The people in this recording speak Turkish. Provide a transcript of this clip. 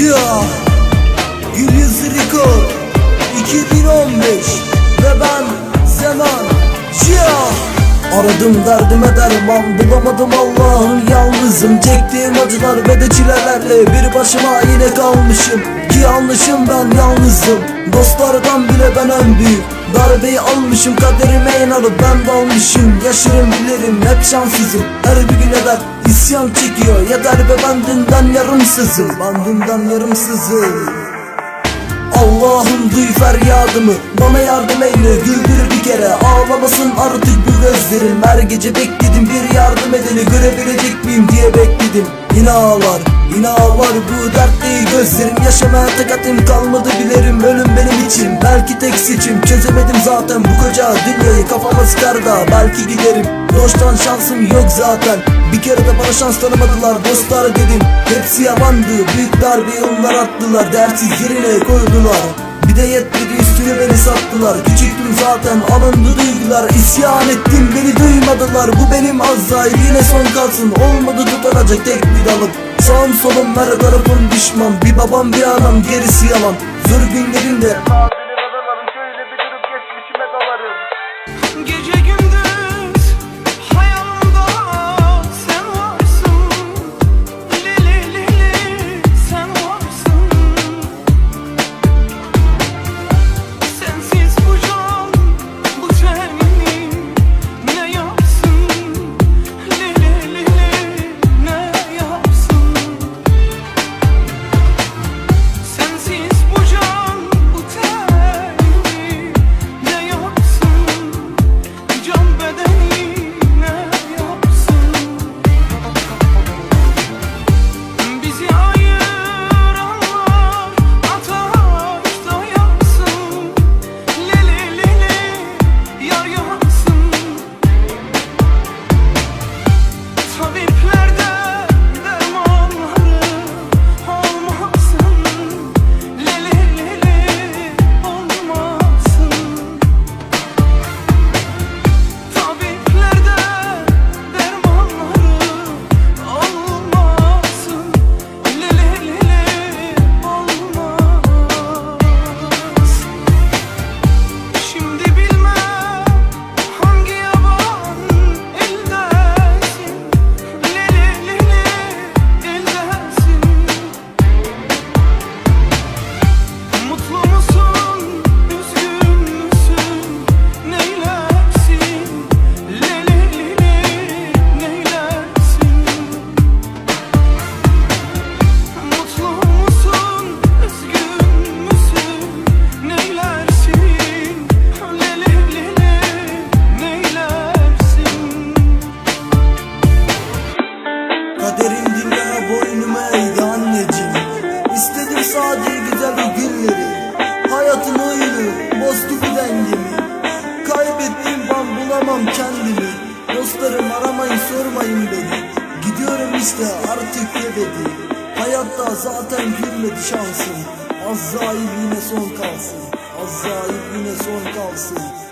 Ya Gül Yüzü Record 2015 Ve ben Zaman Ya Aradım derdime derman bulamadım Allah'ım yalnızım. Çektiğim acılar ve de çilelerle Bir başıma yine kalmışım yanlışım ben yalnızım. Dostlardan bile ben en büyük. Darbeyi almışım kaderime inanıp ben dalmışım Yaşarım bilirim hep şanssızım. Her bir güne dert isyan çekiyor. Yeter be ben yarımsızım. Ben yarımsızım. Allah'ım duy feryadımı. Bana yardım eyle güldür bir kere. Ağlamasın artık bu gözlerim. Her gece bekledim bir yardım edeni. Görebilecek miyim diye bekledim. Yine ağlar yine ağlar bu dertli gözlerim Yaşamaya takatim kalmadı bilerim Ölüm benim için. Belki tek seçim Çözemedim zaten bu koca dünyayı Kafama sıkar da belki giderim. Doğuştan şansım yok zaten Bir kere de bana şans tanımadılar Dostlar dedim. Hepsi yalandı Büyük darbeyi onlar attılar Dersiz yerine koydular. Bir de yetmedi üstüne beni sattılar. Küçüktüm zaten alındı duygular İsyan ettim beni duymadılar. Bu benim Azrail yine son kalsın. Olmadı tutunacak tek bir dalım Sağım solum her tarafım düşman. Bir babam bir anam gerisi yalan. Zor günlerimde Kaderim dünya boynuma eğdi anneciğim. İstedim sadece güzel o günleri Hayatın oyunu bozdu bir dengemi. Kaybettim ben bulamam kendimi. Dostlarım aramayın sormayın beni. Gidiyorum işte artık ebedi Hayatta zaten gülmedi şansım. Azrail yine son kalsın. Azrail yine son kalsın